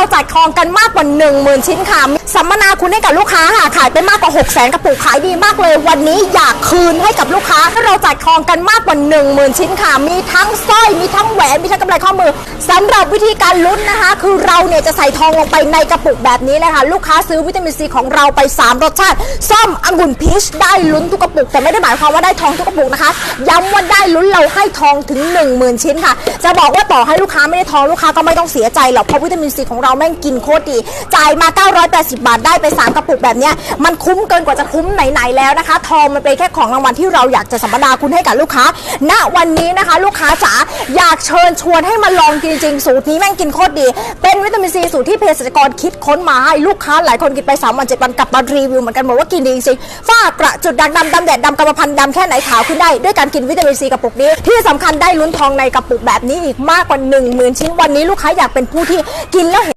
เราจัดทองกันมากกว่า 1 0,000 ชิ้นค่ะ สัมมนาคุณให้กับลูกค้าค่ะ ขายไปมากกว่า 6 0 0 0 0กระปุกขายดีมากเลย วันนี้อยากคืนให้กับลูกค้าเราจัดทองกันมากกว่า 1 0,000 ชิ้นค่ะ มีทั้งสร้อย มีทั้งแหวน มีทั้งกำไรข้อมือสำหรับวิธีการลุ้นนะคะ คือเราเนี่ยจะใส่ทองลงไปในกระปุกแบบนี้เลยค่ะ ลูกค้าซื้อวิตามินซีของเราไป 3 รสชาติ ส้มองุ่นพีชได้ลุ้นทุกกระปุก แต่ไม่ได้หมายความว่าได้ทองทุกกระปุกนะคะ ย้ำว่าได้ลุ้นเราให้ทองถึง 10,000 ชิ้นค่ะ จะบอกว่าต่อให้ลูกค้าไม่ได้ทองลูกค้าก็ไม่ต้องเสียใจหรอกเพราะวิตามินซีของเราแม่งกินโคตรดี จ่ายมา 980 บาทได้ไป 3 กระปุกแบบเนี้ยมันคุ้มเกินกว่าจะคุ้มไหนๆแล้วนะคะ ทองมันเป็นแค่ของรางวัลที่เราอยากจะสัมปทานคุณให้กับลูกค้า ณวันนี้นะคะ ลูกค้าจ๋าอยากเชิญชวนให้มาลองกินจริงๆสูตรนี้แม่งกินโคตรดี เป็นวิตามินซีสูตรที่เภสัชกรคิดค้นมาให้ลูกค้าหลายคนกินไป3วัน7วันกลับมารีวิวเหมือนกันบอกว่ากินดีจริงๆฝ้ากระจุดด่างดำดำแดดดำกรรมพันธ์ดำแค่ไหนขาวขึ้นได้ ด้วยการกินวิตามินซีกระปุกนี้ ที่สำคัญได้ลุ้นทองในกระปุกแบบนี้อีกมากกว่า 1 0,000 ชิ้นวันนี้ลูกค้าอยากเป็นผู้ที่กินแล้วเห็น